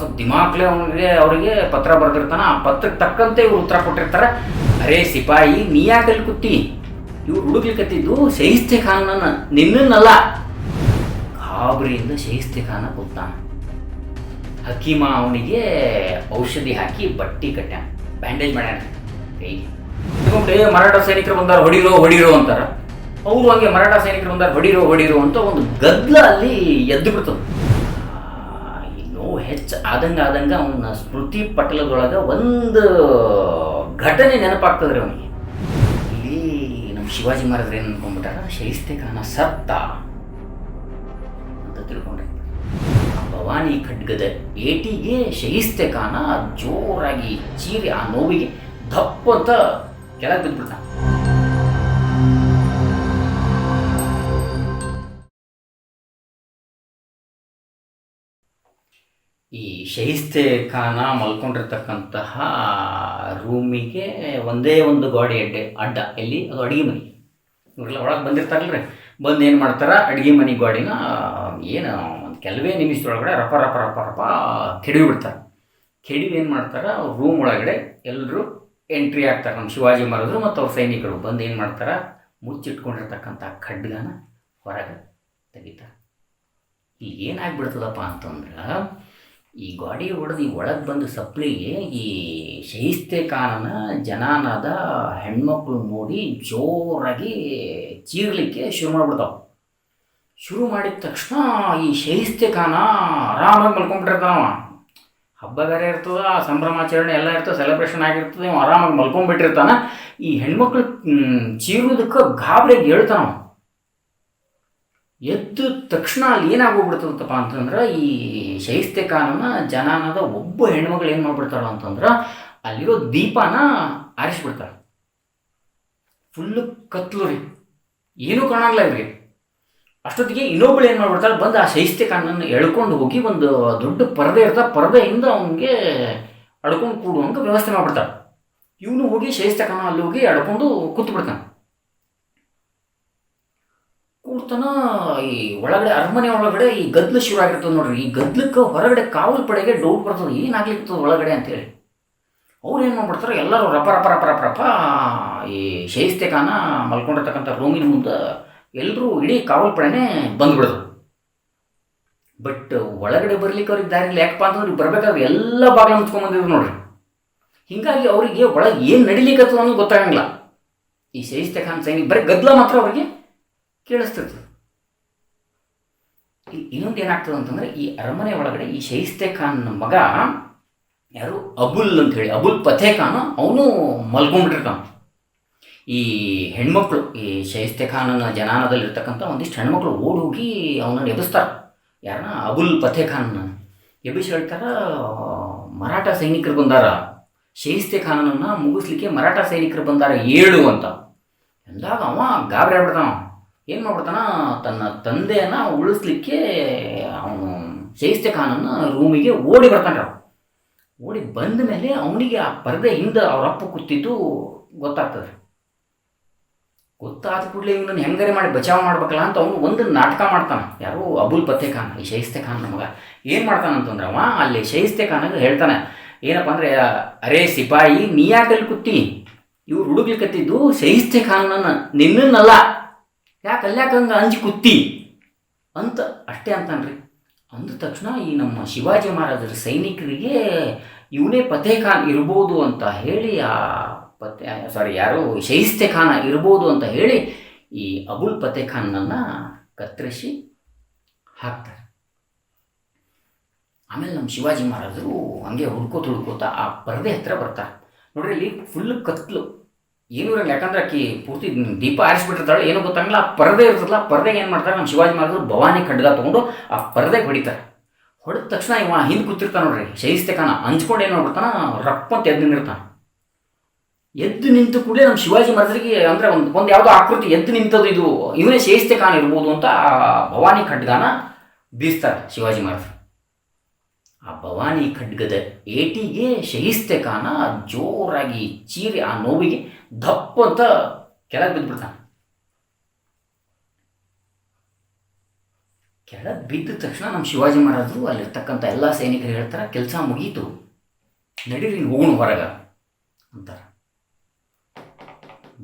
ಸ್ವಲ್ಪ ದಿಮಾಕ್ಲೆ ಅವನಿಗೆ, ಅವರಿಗೆ ಪತ್ರ ಬರೆದಿರ್ತಾನ. ಆ ಪತ್ರಕ್ಕೆ ತಕ್ಕಂತೆ ಇವ್ರು ಉತ್ತರ ಕೊಟ್ಟಿರ್ತಾರೆ. ಅರೇ ಸಿಪಾಯಿ, ನೀ ಯಾಕೆ ಅಲ್ಲಿ ಕೂತಿ? ಇವ್ರು ಹುಡುಕ್ಲಿಕ್ಕತ್ತಿದ್ದು ಶೈಸ್ತೆ ಖಾನನ ನಿನ್ನನ್ನಲ್ಲ. ಗಾಬರಿಯಿಂದ ಶೈಸ್ತೆ ಖಾನ ಕೂತಾನೆ ಹಕೀಮ ಅವನಿಗೆ ಔಷಧಿ ಹಾಕಿ ಬಟ್ಟಿ ಕಟ್ಟ್ಯಾನ. ಬ್ಯಾಂಡೇಜ್ ಮಾಡ್ಯಾನ. ಕೈಗೆ ಮರಾಠ ಸೈನಿಕರು ಬಂದಾರ, ಹೊಡಿರೋ ಹೊಡಿರೋ ಅಂತಾರ. ಅವರು ಹಂಗೆ ಮರಾಠ ಸೈನಿಕರು ಬಂದಾರ, ಹೊಡಿರೋ ಹೊಡಿರೋ ಅಂತ ಒಂದು ಗದ್ದಲ ಅಲ್ಲಿ ಎದ್ದು ಬಿಡ್ತದೆ. ಹೆಚ್ಚು ಆದಂಗೆ ಆದಂಗೆ ಅವನ ಸ್ಮೃತಿ ಪಟಲದೊಳಗೆ ಒಂದು ಘಟನೆ ನೆನಪಾಗ್ತದ್ರಿ ಅವನಿಗೆ. ಇಲ್ಲಿ ನಮ್ಮ ಶಿವಾಜಿ ಮಹಾರಾಜರು ಏನು ಅನ್ಕೊಂಡ್ಬಿಟ್ಟಾರ? ಶೈಸ್ತೆ ಕಾಣ ಸತ್ತ ಅಂತ ತಿಳ್ಕೊಂಡ್ರೆ. ಭವಾನಿ ಖಡ್ಗದ ಏಟಿಗೆ ಶೈಸ್ತೆ ಕಾಣ ಜೋರಾಗಿ ಚೀರಿ ಆ ನೋವಿಗೆ ದಪ್ಪ ಅಂತ ಕೆಳಗೆ ಬಿದ್ದುಬಿಡ್ತಾನೆ ಈ ಶೈಸ್ತೆ ಖಾನ ಮಲ್ಕೊಂಡಿರ್ತಕ್ಕಂತಹ ರೂಮಿಗೆ ಒಂದೇ ಒಂದು ಗೋಡೆ ಅಡ್ಡೆ ಅಡ್ಡ. ಎಲ್ಲಿ? ಅದು ಅಡುಗೆ ಮನೆ. ಇವರೆಲ್ಲ ಒಳಗೆ ಬಂದಿರ್ತಾರಲ್ರಿ. ಬಂದು ಏನು ಮಾಡ್ತಾರೆ? ಅಡುಗೆ ಮನೆ ಗಾಡಿನ, ಏನು, ಒಂದು ಕೆಲವೇ ನಿಮಿಷದೊಳಗಡೆ ರಪ ರಪ ರಪ ರಪ ಕೆಡವಿ ಬಿಡ್ತಾರೆ. ಕೆಡವಿ ಏನು ಮಾಡ್ತಾರೆ? ರೂಮ್ ಒಳಗಡೆ ಎಲ್ಲರೂ ಎಂಟ್ರಿ ಆಗ್ತಾರೆ. ನಮ್ಮ ಶಿವಾಜಿ ಮಹಾರಾಜರು ಮತ್ತು ಅವ್ರ ಸೈನಿಕರು. ಬಂದು ಏನು ಮಾಡ್ತಾರೆ? ಮುಚ್ಚಿಟ್ಕೊಂಡಿರ್ತಕ್ಕಂಥ ಖಡ್ಗನ ಹೊರಗೆ ತೆಗಿತಾರೆ. ಇಲ್ಲಿ ಏನಾಗ್ಬಿಡ್ತದಪ್ಪ ಅಂತಂದ್ರೆ ಈ ಗಾಡಿ ಹೊಡೆದು ಈ ಒಳಗೆ ಬಂದು ಸಪ್ಲಿಗೆ ಈ ಶಹಿಸ್ತೆ ಖಾನನ ಜನಾನದ ಹೆಣ್ಮಕ್ಳು ನೋಡಿ ಜೋರಾಗಿ ಚೀರ್ಲಿಕ್ಕೆ ಶುರು ಮಾಡ್ಬಿಡ್ತಾವೆ. ಶುರು ಮಾಡಿದ ತಕ್ಷಣ ಈ ಶಹಿಸ್ತೆ ಖಾನ ಆರಾಮಾಗಿ ಮಲ್ಕೊಂಡ್ಬಿಟ್ಟಿರ್ತಾನವ. ಹಬ್ಬ ಬೇರೆ ಇರ್ತದ ಸಂಭ್ರಮಾಚರಣೆ ಎಲ್ಲ ಇರ್ತದೆ ಸೆಲೆಬ್ರೇಷನ್ ಆಗಿರ್ತದೆ ಆರಾಮಾಗಿ ಮಲ್ಕೊಂಡ್ಬಿಟ್ಟಿರ್ತಾನ. ಈ ಹೆಣ್ಮಕ್ಳು ಚೀರೋದಕ್ಕೆ ಗಾಬರಿಗೆ ಹೇಳ್ತಾನವ. ಎದ್ದ ತಕ್ಷಣ ಅಲ್ಲಿ ಏನಾಗೋಗ್ಬಿಡ್ತದಪ್ಪ ಅಂತಂದ್ರೆ, ಈ ಶೈಸ್ತೆ ಖಾನನ ಜನಾನದ ಒಬ್ಬ ಹೆಣ್ಮಗಳು ಏನು ಮಾಡ್ಬಿಡ್ತಾರೋ ಅಂತಂದ್ರೆ, ಅಲ್ಲಿರೋ ದೀಪನ ಆರಿಸ್ಬಿಡ್ತಾರೆ ಫುಲ್ಲು ಕತ್ಲು ರೀ. ಏನೂ ಕಾಣಲ್ಲ ಇವ್ರಿಗೆ. ಅಷ್ಟೊತ್ತಿಗೆ ಇನ್ನೊಬ್ಬಳು ಏನು ಮಾಡ್ಬಿಡ್ತಾರೆ ಬಂದು ಆ ಶೈಸ್ತೆ ಖಾನನ್ನು ಎಳ್ಕೊಂಡು ಹೋಗಿ ಒಂದು ದೊಡ್ಡ ಪರದೆ ಇರ್ತಾ, ಪರದೆಯಿಂದ ಅವನಿಗೆ ಅಡ್ಕೊಂಡು ಕೂಡುವಂಗೆ ವ್ಯವಸ್ಥೆ ಮಾಡ್ಬಿಡ್ತಾಳೆ. ಇವನು ಹೋಗಿ ಶೈಸ್ತೆ ಖಾನ ಅಲ್ಲಿ ಹೋಗಿ ಅಡ್ಕೊಂಡು ಕೂತು ಕೂಡ್ತಾನ ಈ ಒಳಗಡೆ ಅರಮನೆ ಒಳಗಡೆ ಈ ಗದ್ಲು ಶುರು ಆಗಿರ್ತದೆ ನೋಡ್ರಿ. ಈ ಗದ್ಲಕ್ಕೆ ಹೊರಗಡೆ ಕಾವಲು ಪಡೆಗೆ ಡೌಟ್ ಬರ್ತದೆ ಏನಾಗ್ಲಿಕ್ತದೆ ಒಳಗಡೆ ಅಂತೇಳಿ. ಅವ್ರು ಏನು ಮಾಡ್ಬಿಡ್ತಾರೆ? ಎಲ್ಲರೂ ರಪ ರಪ ಈ ಶೈಸ್ತೆ ಖಾನ ಮಲ್ಕೊಂಡಿರ್ತಕ್ಕಂಥ ರೂಮಿನ ಮುಂದೆ ಎಲ್ಲರೂ ಇಡೀ ಕಾವಲು ಪಡೆನೇ ಬಂದ್ಬಿಡೋದು. ಬಟ್ ಒಳಗಡೆ ಬರ್ಲಿಕ್ಕೆ ಅವ್ರಿಗೆ ದಾರಿ ಇಲ್ಲ. ಯಾಕಪ್ಪ ಅಂತಂದ್ರೆ ಬರ್ಬೇಕಾದ್ರೆ ಎಲ್ಲ ಬಾಗಿಲು ಮುಚ್ಕೊಂಡ್ ಬಂದಿದ್ರು ನೋಡ್ರಿ. ಹಿಂಗಾಗಿ ಅವರಿಗೆ ಒಳಗೆ ಏನು ನಡಿಲಿಕ್ಕೆ ಅನ್ನೋದು ಗೊತ್ತಾಗಂಗಿಲ್ಲ. ಈ ಶೈಸ್ತೆ ಖಾನ್ ಸೈನಿಕ, ಬರೀ ಗದ್ಲ ಮಾತ್ರ ಅವರಿಗೆ? ಕೇಳಿಸ್ತಿರ್ತದೆ ಇ- ಇನ್ನೊಂದು ಏನಾಗ್ತದೆ ಅಂತಂದರೆ ಈ ಅರಮನೆ ಒಳಗಡೆ ಈ ಶೈಸ್ತೆ ಖಾನ್ ಮಗ ಯಾರು? ಅಬುಲ್ ಅಂತ ಹೇಳಿ ಅಬುಲ್ ಪಥೆ ಖಾನ್, ಅವನು ಮಲ್ಕೊಂಡ್ಬಿಟ್ಟಿರ್ತಾನ ಈ ಹೆಣ್ಮಕ್ಳು, ಈ ಶೈಸ್ತೆ ಖಾನನ ಜನಾನದಲ್ಲಿರ್ತಕ್ಕಂಥ ಒಂದಿಷ್ಟು ಹೆಣ್ಮಕ್ಳು ಓಡಿ ಹೋಗಿ ಅವನನ್ನು ಎಬ್ಬಿಸ್ತಾರೆ ಯಾರನ್ನ ಅಬುಲ್ ಪಥೆ ಖಾನ್ ಎಬ್ಬಿಸಿ ಹೇಳ್ತಾರ, ಮರಾಠ ಸೈನಿಕರು ಬಂದಾರ. ಶೈಸ್ತೆ ಖಾನನನ್ನು ಮುಗಿಸ್ಲಿಕ್ಕೆ ಮರಾಠ ಸೈನಿಕರು ಬಂದಾರ ಏಳು ಅಂತ. ಎಂದಾಗ ಅವ ಗಾಬರಿ ಆಗ್ಬಿಡ್ತಾನ. ಏನು ಮಾಡ್ಬಿಡ್ತಾನ? ತನ್ನ ತಂದೆಯನ್ನ ಉಳಿಸ್ಲಿಕ್ಕೆ ಅವನು ಶೈಸ್ತೆ ಖಾನನ್ನ ರೂಮಿಗೆ ಓಡಿ ಬರ್ತಾನೆ. ಓಡಿ ಬಂದ ಮೇಲೆ ಅವನಿಗೆ ಆ ಪರದೆ ಹಿಂದೆ ಅವ್ರ ಅಪ್ಪ ಕೂತಿದ್ದು ಗೊತ್ತಾಗ್ತದೆ. ಗೊತ್ತಾದ ಕೂಡಲೇ ಇವನನ್ನು ಹೆಂಗಾರೆ ಮಾಡಿ ಬಚಾವ್ ಮಾಡ್ಬೇಕಲ್ಲ ಅಂತ ಅವನು ಒಂದು ನಾಟಕ ಮಾಡ್ತಾನೆ. ಯಾರು ಅಬುಲ್ ಪತ್ತೆ ಖಾನ್, ಈ ಶೈಸ್ತೆ ಖಾನ್ ಮಗ. ಏನು ಮಾಡ್ತಾನೆ ಅಂತಂದ್ರೆ ಅವ ಅಲ್ಲಿ ಶೈಸ್ತೆ ಖಾನಾಗ ಹೇಳ್ತಾನೆ, ಏನಪ್ಪ ಅಂದರೆ, ಅರೇ ಸಿಪಾಯಿ, ನೀ ಯಾಕಲ್ಲಿ ಕೂತಿ? ಇವ್ರು ಹುಡುಗ್ಲಿಕ್ಕತ್ತಿದ್ದು ಶೈಸ್ತೆ ಖಾನನ್ನ ನಿನ್ನನ್ನಲ್ಲ. ಯಾಕೆ ಅಲ್ಯಾಕೆ ಹಂಗೆ ಅಂಜಿ ಕುತ್ತಿ? ಅಂತ ಅಷ್ಟೇ ಅಂತಾನ್ರಿ. ಅಂದ ತಕ್ಷಣ ಈ ನಮ್ಮ ಶಿವಾಜಿ ಮಹಾರಾಜರ ಸೈನಿಕರಿಗೆ ಇವನೇ ಪತೆ ಖಾನ್ ಇರ್ಬೋದು ಅಂತ ಹೇಳಿ ಆ ಪತೆ ಸಾರಿ ಯಾರು ಶೈಸ್ತೆ ಖಾನ ಇರ್ಬೋದು ಅಂತ ಹೇಳಿ ಈ ಅಬುಲ್ ಪತೆ ಖಾನ್ನನ್ನು ಕತ್ತರಿಸಿ ಹಾಕ್ತಾರೆ. ಆಮೇಲೆ ನಮ್ಮ ಶಿವಾಜಿ ಮಹಾರಾಜರು ಹಂಗೆ ಹುಡ್ಕೋತ ಹುಡ್ಕೋತಾ ಆ ಪರದೆ ಹತ್ರ ಬರ್ತಾರೆ. ನೋಡ್ರಿ ಇಲ್ಲಿ ಫುಲ್ ಕತ್ಲು. ಏನೂ ಇರಲ್ಲ ಯಾಕಂದ್ರೆ ಆಕಿ ಪೂರ್ತಿ ದೀಪ ಆರಿಸ್ಬಿಟ್ಟಿರ್ತಾಳೆ. ಏನೂ ಗೊತ್ತಾಗಲ್ಲ ಆ ಪರದೆ ಇರ್ತದಲ್ಲ ಪರದೆ ಪರದೆಗೆ ಏನು ಮಾಡ್ತಾರೆ? ನಮ್ಮ ಶಿವಾಜಿ ಮಹಾರಾಜರು ಭವಾನಿ ಖಡ್ಗ ತೊಗೊಂಡು ಆ ಪರದೆಗೆ ಹೊಡಿತಾರೆ. ಹೊಡೆದ ತಕ್ಷಣ ಇವ ಹಿಂದೆ ಕೂತಿರ್ತಾನೆ ನೋಡ್ರಿ. ಶೈಸ್ತೆ ಖಾನ ಹಂಚ್ಕೊಂಡು ಏನು ಮಾಡ್ಬಿಡ್ತಾನ? ರಪ್ಪ ಅಂತ ಎದ್ದು ನಿಂತಿರ್ತಾನೆ. ಎದ್ದು ನಿಂತು ಕೂಡಲೇ ನಮ್ಮ ಶಿವಾಜಿ ಮಹಾರಾಜರಿಗೆ ಅಂದರೆ ಒಂದು ಒಂದು ಯಾವುದೋ ಆಕೃತಿ ಎದ್ದು ನಿಂತದ್ದು ಇದು. ಇವನೇ ಶೈಸ್ತೆ ಖಾನ್ ಇರ್ಬೋದು ಅಂತ ಆ ಭವಾನಿ ಖಡ್ಗಾನ ಬೀಸ್ತಾರೆ ಶಿವಾಜಿ ಮಹಾರಾಜರು. ಆ ಭವಾನಿ ಖಡ್ಗದ ಏಟಿಗೆ ಶಹಿಸ್ತೆ ಕಾನ ಜೋರಾಗಿ ಚೀರಿ ಆ ನೋವಿಗೆ ದಪ್ಪ ಅಂತ ಕೆಳಗೆ ಬಿದ್ದುಬಿಡ್ತಾನೆ ಕೆಳಗೆ ಬಿದ್ದ ತಕ್ಷಣ ನಮ್ಮ ಶಿವಾಜಿ ಮಹಾರಾಜರು ಅಲ್ಲಿರ್ತಕ್ಕಂಥ ಎಲ್ಲ ಸೈನಿಕರು ಹೇಳ್ತಾರೆ, ಕೆಲಸ ಮುಗೀತು, ನಡೀರಿ ಹೋಗೋಣ ಹೊರಗೆ ಅಂತಾರೆ.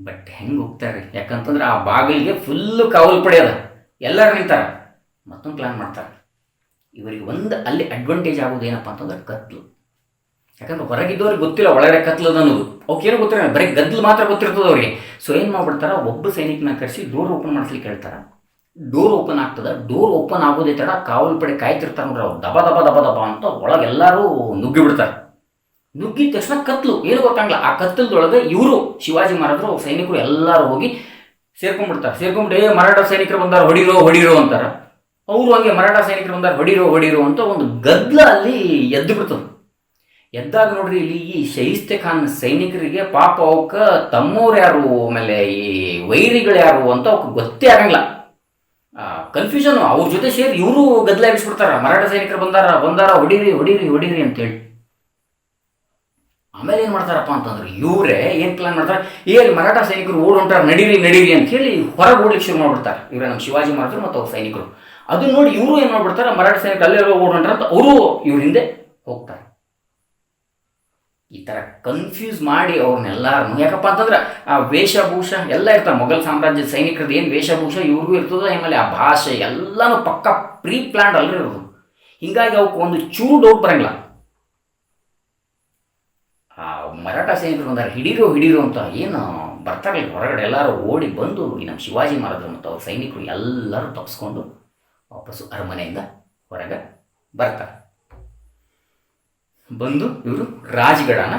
ಬಟ್ ಹೆಂಗೆ ಹೋಗ್ತಾರೆ ಯಾಕಂತಂದ್ರೆ ಆ ಬಾಗಿಲಿಗೆ ಫುಲ್ಲು ಕಾವಲು ಪಡೆಯದ ಎಲ್ಲರೂ ನಿಂತಾರೆ. ಮತ್ತೊಂದು ಪ್ಲ್ಯಾನ್ ಮಾಡ್ತಾರೆ. ಇವರಿಗೆ ಒಂದು ಅಲ್ಲಿ ಅಡ್ವಾಂಟೇಜ್ ಆಗೋದು ಏನಪ್ಪ ಅಂತಂದ್ರೆ ಕತ್ಲು ಯಾಕಂದ್ರೆ ಹೊರಗಿದ್ದವ್ರಿಗೆ ಗೊತ್ತಿಲ್ಲ, ಒಳಗಡೆ ಕತ್ಲದ ಅನ್ನೋದು. ಅವಕ್ಕೇನು ಗೊತ್ತಿಲ್ಲ, ಬರೀ ಗದ್ದಲು ಮಾತ್ರ ಗೊತ್ತಿರ್ತದೆ ಅವ್ರಿಗೆ. ಸೊ ಏನು ಮಾಡ್ಬಿಡ್ತಾರೆ, ಒಬ್ಬ ಸೈನಿಕನ ಕರೆಸಿ ಡೋರ್ ಓಪನ್ ಮಾಡಿಸ್ಲಿಕ್ಕೆ ಹೇಳ್ತಾರೆ. ಡೋರ್ ಓಪನ್ ಆಗ್ತದೆ ಡೋರ್ ಓಪನ್ ಆಗೋದೇ ತಡ ಕಾವಲು ಪಡೆ ಕಾಯ್ತಿರ್ತಾರೆ ನೋಡ್ರಿ ಅವ್ರು. ದಬ ದಬ ದಬ ದಬ ಅಂತ ಒಳಗೆ ಎಲ್ಲರೂ ನುಗ್ಗಿ ನುಗ್ಗಿದ ತಕ್ಷಣ ಕತ್ಲು, ಏನು ಗೊತ್ತಾಗಲ್ಲ. ಆ ಕತ್ತಲದೊಳಗೆ ಇವರು, ಶಿವಾಜಿ ಮಹಾರಾಜರು ಸೈನಿಕರು ಎಲ್ಲರೂ ಹೋಗಿ ಸೇರ್ಕೊಂಡ್ಬಿಡ್ತಾರೆ. ಸೇರ್ಕೊಂಡ್ಬಿಟ್ಟು, ಏ ಮರಾಠ ಸೈನಿಕರು ಬಂದಾರ, ಹೊಡಿರೋ ಹೊಡಿರೋ ಅಂತಾರೆ. ಅವರು ಹಂಗೆ ಮರಾಠ ಸೈನಿಕರು ಬಂದಾಗ ಹೊಡಿರು, ಹೊಡಿರೋ ಅಂತ ಒಂದು ಗದ್ದಲ ಅಲ್ಲಿ ಎದ್ದು ಬಿಡ್ತದೆ. ಎದ್ದಾಗ ನೋಡ್ರಿ, ಇಲ್ಲಿ ಈ ಶೈಸ್ತೆ ಖಾನ್ ಸೈನಿಕರಿಗೆ ಪಾಪ ಅವಕ್ಕ ತಮ್ಮವ್ರು ಯಾರು, ಆಮೇಲೆ ಈ ವೈರಿಗಳು ಯಾರು ಅಂತ ಅವಕ್ಕೆ ಗೊತ್ತೇ ಆಗಂಗಿಲ್ಲ. ಕನ್ಫ್ಯೂಷನ್ ಅವ್ರ ಜೊತೆ ಸೇರಿ ಇವರು ಗದ್ದಲ ಎಬ್ಬಿಸ್ಬಿಡ್ತಾರ. ಮರಾಠ ಸೈನಿಕರು ಬಂದಾರ ಬಂದಾರ, ಹೊಡೀರಿ ಹೊಡೀರಿ ಹೊಡೀರಿ ಅಂತೇಳಿ ಆಮೇಲೆ ಏನು ಮಾಡ್ತಾರಪ್ಪ ಅಂತಂದ್ರೆ, ಇವರೇ ಏನು ಪ್ಲಾನ್ ಮಾಡ್ತಾರೆ? ಏ, ಅಲ್ಲಿ ಮರಾಠ ಸೈನಿಕರು ಓಡ್ ಹೊಂಟಾರ, ನಡೀರಿ ನಡೀರಿ ಅಂತ ಹೇಳಿ ಹೊರಗೆ ಓಡ್ಲಿಕ್ಕೆ ಶುರು ಮಾಡ್ಬಿಡ್ತಾರೆ. ಇವರೇ ನಮ್ಮ ಶಿವಾಜಿ ಮಹಾರಾಜರು ಮತ್ತು ಅವ್ರ ಸೈನಿಕರು. ಅದನ್ನ ನೋಡಿ ಇವರು ಏನು ಮಾಡ್ಬಿಡ್ತಾರೆ? ಮರಾಠ ಸೈನಿಕರು ಅಲ್ಲೇ ಓಡ್ ಹೊಂಟಾರ ಅಂತ ಅವರು ಇವ್ರ ಹಿಂದೆ ಹೋಗ್ತಾರೆ. ಈ ಥರ ಕನ್ಫ್ಯೂಸ್ ಮಾಡಿ ಅವ್ರನ್ನೆಲ್ಲರನ್ನು ಯಾಕಪ್ಪ ಅಂತಂದ್ರೆ ಆ ವೇಷಭೂಷ ಎಲ್ಲ ಇರ್ತಾರೆ. ಮೊಘಲ್ ಸಾಮ್ರಾಜ್ಯದ ಸೈನಿಕರದ್ದು ಏನು ವೇಷಭೂಷ ಇವ್ರಿಗೂ ಇರ್ತದೆ ಆಮೇಲೆ ಆ ಭಾಷೆ ಎಲ್ಲನೂ ಪಕ್ಕ ಪ್ರೀ ಪ್ಲ್ಯಾಂಡ್ ಅಲ್ಲೇ ಇರೋದು. ಹಿಂಗಾಗಿ ಅವಕ್ಕೆ ಒಂದು ಚೂರು ಡೌಟ್ ಬರಂಗಿಲ್ಲ. ಆ ಮರಾಠ ಸೈನಿಕರು ಬಂದಾರೆ ಹಿಡೀರೋ ಹಿಡೀರೋ ಅಂತ ಏನು ಬರ್ತಾರಲ್ಲ ಹೊರಗಡೆ ಎಲ್ಲರೂ ಓಡಿ ಬಂದು ನಮ್ಮ ಶಿವಾಜಿ ಮಹಾರಾಜರು ಮತ್ತು ಅವ್ರ ಸೈನಿಕರು ಎಲ್ಲರೂ ತಪ್ಪಿಸ್ಕೊಂಡು ವಾಪಸ್ಸು ಅರಮನೆಯಿಂದ ಹೊರಗೆ ಬರ್ತಾರೆ. ಬಂದು ಇವರು ರಾಜಗಡನ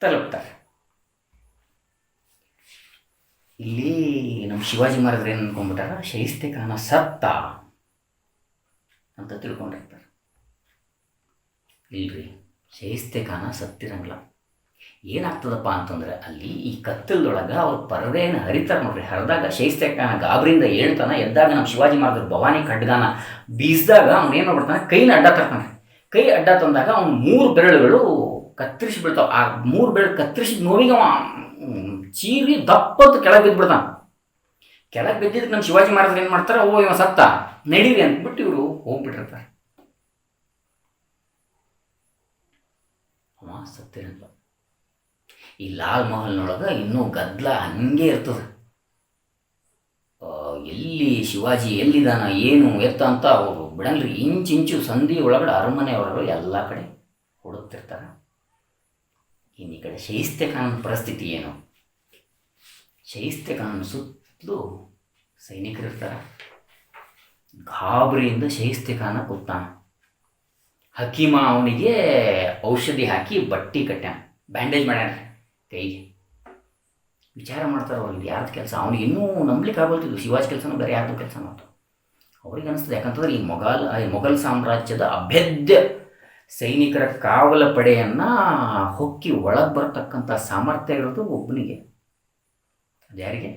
ತಲುಪ್ತಾರೆ. ಇಲ್ಲಿ ನಮ್ಮ ಶಿವಾಜಿ ಮಹಾರಾಜರು ಏನು ಅನ್ಕೊಂಡ್ಬಿಟ್ಟಾರ? ಶೈಸ್ತೆ ಖಾನ ಸತ್ತ ಅಂತ ತಿಳ್ಕೊಂಡಿರ್ತಾರೆ. ಇಲ್ರಿ, ಶೈಸ್ತೆ ಖಾನ ಸತ್ತಿರಂಗಿಲ್ಲ. ಏನಾಗ್ತದಪ್ಪ ಅಂತಂದ್ರೆ ಅಲ್ಲಿ ಈ ಕತ್ತಲದೊಳಗೆ ಅವ್ರ ಪರದೆಯನ್ನು ಹರಿತಾರೆ ನೋಡ್ರಿ. ಹರಿದಾಗ ಶೈಸ್ತೆ ಗಾಬರಿಂದ ಹೇಳ್ತಾನೆ ಎದ್ದಾಗ ನಮ್ಮ ಶಿವಾಜಿ ಮಾಡಿದ್ರು ಭವಾನಿ ಖಡ್ಗಾನ ಬೀಸಿದಾಗ ಅವ್ನು ಏನು ಮಾಡ್ಬಿಡ್ತಾನೆ? ಕೈನ ಅಡ್ಡ ತರ್ತಾನೆ. ಕೈ ಅಡ್ಡ ತಂದಾಗ ಅವ್ನು ಮೂರು ಬೆರಳುಗಳು ಕತ್ತರಿಸಿ ಬಿಡ್ತಾವೆ ಆ ಮೂರು ಬೆರಳು ಕತ್ತರಿಸಿದ ನೋವಿಗೆ ಅವ ಚೀರಿ ದಪ್ಪಂತ ಕೆಳಗೆ ಬಿದ್ದುಬಿಡ್ತಾನೆ ಕೆಳಗೆ ಬಿದ್ದಿದ್ದಕ್ಕೆ ನಮ್ಮ ಶಿವಾಜಿ ಮಹಾರಾಜರು ಏನು ಮಾಡ್ತಾರೆ? ಓ, ಇವ ಸತ್ತ, ನಡೀರಿ ಅಂದ್ಬಿಟ್ಟು ಇವರು ಹೋಗ್ಬಿಟ್ಟಿರ್ತಾರೆ. ಅವ ಸತ್ತಿರಲ್ಲ ಈ ಲಾಲ್ ಮಹಲ್ನೊಳಗೆ ಇನ್ನೂ ಗದ್ದಲ ಹಂಗೆ ಇರ್ತದೆ. ಎಲ್ಲಿ ಶಿವಾಜಿ ಎಲ್ಲಿದಾನ, ಏನು ಎತ್ತ ಅಂತ ಅವರು ಬಿಡಲ್ರಿ. ಇಂಚು ಇಂಚು ಸಂಧಿ ಒಳಗಡೆ ಅರಮನೆ ಒಳಗಡೆ ಎಲ್ಲ ಕಡೆ ಹುಡುಕ್ತಿರ್ತಾರೆ ಇನ್ನು ಈ ಕಡೆ ಶೈಸ್ತೆ ಕಾನೂನು ಪರಿಸ್ಥಿತಿ ಏನು? ಶೈಸ್ತೆ ಕಾನೂನು ಸುತ್ತಲೂ ಸೈನಿಕರು ಇರ್ತಾರೆ. ಗಾಬರಿಯಿಂದ ಶೈಸ್ತೆ ಖಾನ ಕೂತಾನ ಹಕೀಮ ಅವನಿಗೆ ಔಷಧಿ ಹಾಕಿ ಬಟ್ಟಿ ಕಟ್ಟ್ಯಾನ. ಬ್ಯಾಂಡೇಜ್ ಮಾಡ್ಯಾನ ಕೈಗೆ. ವಿಚಾರ ಮಾಡ್ತಾರೆ ಇದು ಯಾರ್ದು ಕೆಲಸ? ಅವ್ನಿಗೆ ಇನ್ನೂ ನಂಬಲಿಕ್ಕೆ ಆಗೋಲ್ತಿದ್ದು ಶಿವಾಜಿ ಕೆಲಸನೂ ಬೇರೆ ಯಾರ್ದು ಕೆಲಸ ಮಾತು ಅವ್ರಿಗೆ ಅನಿಸ್ತದೆ. ಯಾಕಂತಂದ್ರೆ ಈ ಮೊಘಲ್ ಈ ಮೊಘಲ್ ಸಾಮ್ರಾಜ್ಯದ ಅಭೇದ್ಯ ಸೈನಿಕರ ಕಾವಲ ಪಡೆಯನ್ನು ಹೊಕ್ಕಿ ಒಳಗೆ ಬರ್ತಕ್ಕಂಥ ಸಾಮರ್ಥ್ಯ ಇರೋದು ಒಬ್ಬನಿಗೆ ಅದು ಯಾರಿಗೆ?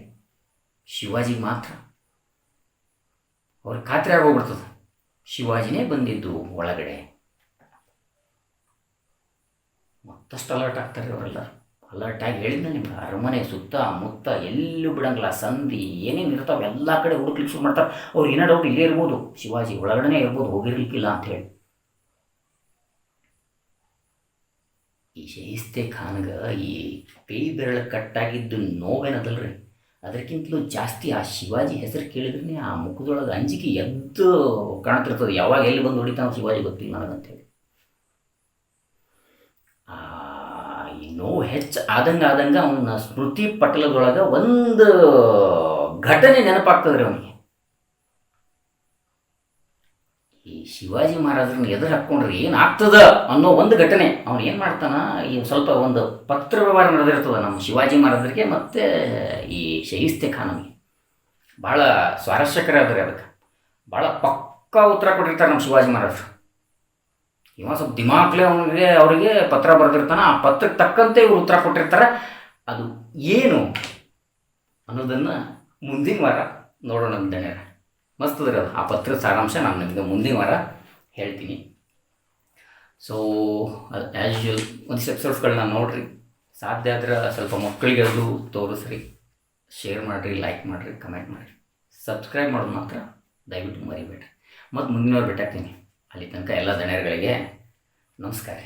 ಶಿವಾಜಿಗೆ ಮಾತ್ರ. ಅವ್ರಿಗೆ ಖಾತ್ರಿ ಆಗೋಗ್ಬಿಡ್ತದೆ. ಶಿವಾಜಿನೇ ಬಂದಿದ್ದು ಒಳಗಡೆ. ಮತ್ತಷ್ಟು ಅಲರ್ಟ್ ಆಗ್ತಾರೆ ಅವರೆಲ್ಲ ಅಲರ್ಟ್ ಆಗಿ ಹೇಳಿದ್ನ ನಿಮ್ಗೆ ಅರಮನೆ ಸುತ್ತ, ಮುತ್ತ ಎಲ್ಲೂ ಬಿಡಂಗಿಲ್ಲ. ಸಂಧಿ ಏನೇನು ಇರ್ತಾವೆ ಎಲ್ಲ ಕಡೆ ಹುಡುಕ್ಲಿಕ್ಕೆ ಶುರು ಮಾಡ್ತಾರೆ. ಅವ್ರು ಏನೋ ಡೌಟ್ ಇಲ್ಲೇ ಇರ್ಬೋದು. ಶಿವಾಜಿ ಒಳಗಡೆ ಇರ್ಬೋದು, ಹೋಗಿರ್ಲಿಕ್ಕಿಲ್ಲ ಅಂತ ಹೇಳಿ. ಈ ಶಹಿಸ್ತೆ ಖಾನ್ಗೆ ಈ ಕೈ ಬೆರಳು ಕಟ್ಟಾಗಿದ್ದು ನೋವೇನದಲ್ರಿ? ಅದಕ್ಕಿಂತಲೂ ಜಾಸ್ತಿ ಆ ಶಿವಾಜಿ ಹೆಸರು ಕೇಳಿದ್ರೆ ಆ ಮುಖದೊಳಗೆ ಅಂಜಿಕೆ ಎದ್ದು ಕಾಣ್ತಿರ್ತದೆ. ಯಾವಾಗ ಎಲ್ಲಿ ಬಂದು ಹೊಡಿತಾನೋ ಶಿವಾಜಿ ಗೊತ್ತಿಲ್ಲ ನನಗಂತೇಳಿ ಆ, ಈ ನೋವು ಹೆಚ್ಚು ಆದಂಗೆ ಆದಂಗೆ ಅವನ ಸ್ಮೃತಿ ಪಟಲದೊಳಗೆ ಒಂದು ಘಟನೆ ನೆನಪಾಗ್ತದ್ರಿ ಅವನಿಗೆ. ಈ ಶಿವಾಜಿ ಮಹಾರಾಜರನ್ನ ಎದುರು ಹಾಕ್ಕೊಂಡ್ರೆ ಏನಾಗ್ತದ ಅನ್ನೋ ಒಂದು ಘಟನೆ. ಅವನು ಏನು ಮಾಡ್ತಾನ? ಈ ಸ್ವಲ್ಪ ಒಂದು ಪತ್ರ ವ್ಯವಹಾರ ನಡೆದಿರ್ತದೆ ನಮ್ಮ ಶಿವಾಜಿ ಮಹಾರಾಜರಿಗೆ ಮತ್ತು ಈ ಶಹಿಸ್ತೆ ಖಾನನಿಗೆ ಭಾಳ ಸ್ವಾರಸ್ಯಕರ ಅದಕ್ಕೆ. ಭಾಳ ಪಕ್ಕಾ ಉತ್ತರ ಕೊಟ್ಟಿರ್ತಾರೆ ನಮ್ಮ ಶಿವಾಜಿ ಮಹಾರಾಜರು. ಇವ ಸ್ವಲ್ಪ ದಿಮಾಕ್ಲೆ ಅವನಿಗೆ, ಅವರಿಗೆ ಪತ್ರ ಬರೆದಿರ್ತಾನೆ, ಆ ಪತ್ರಕ್ಕೆ ತಕ್ಕಂತೆ ಇವರು ಉತ್ತರ ಕೊಟ್ಟಿರ್ತಾರೆ. ಅದು ಏನು ಅನ್ನೋದನ್ನು ಮುಂದಿನ ವಾರ ನೋಡೋಣ ಧನ್ಯರ. ಮಸ್ತ್ ಅದ್ರ ಅದು. ಆ ಪತ್ರದ ಸಾರಾಂಶ ನಾನು ನಿಮಗೆ ಮುಂದಿನ ವಾರ ಹೇಳ್ತೀನಿ. ಸೊ ಆ್ಯಸ್ ಯೂಶುವಲ್ ಒಂದಿಷ್ಟು ಎಪಿಸೋಡ್ಸ್ಗಳನ್ನ ನೋಡಿರಿ. ಸಾಧ್ಯ ಆದ್ರೆ ಸ್ವಲ್ಪ ಮಕ್ಕಳಿಗೆ ಅದು ತೋರಿಸ್ರಿ. ಶೇರ್ ಮಾಡಿರಿ ಲೈಕ್ ಮಾಡಿರಿ ಕಮೆಂಟ್ ಮಾಡಿರಿ. ಸಬ್ಸ್ಕ್ರೈಬ್ ಮಾಡೋದು ಮಾತ್ರ ದಯವಿಟ್ಟು ಮರಿಬೇಡ್ರಿ. ಮತ್ತು ಮುಂದಿನವ್ರು ಬಿಟ್ಟಾಗ್ತೀನಿ ಅಲ್ಲಿ ತನಕ ಎಲ್ಲ ದಣ್ಯರುಗಳಿಗೆ ನಮಸ್ಕಾರ.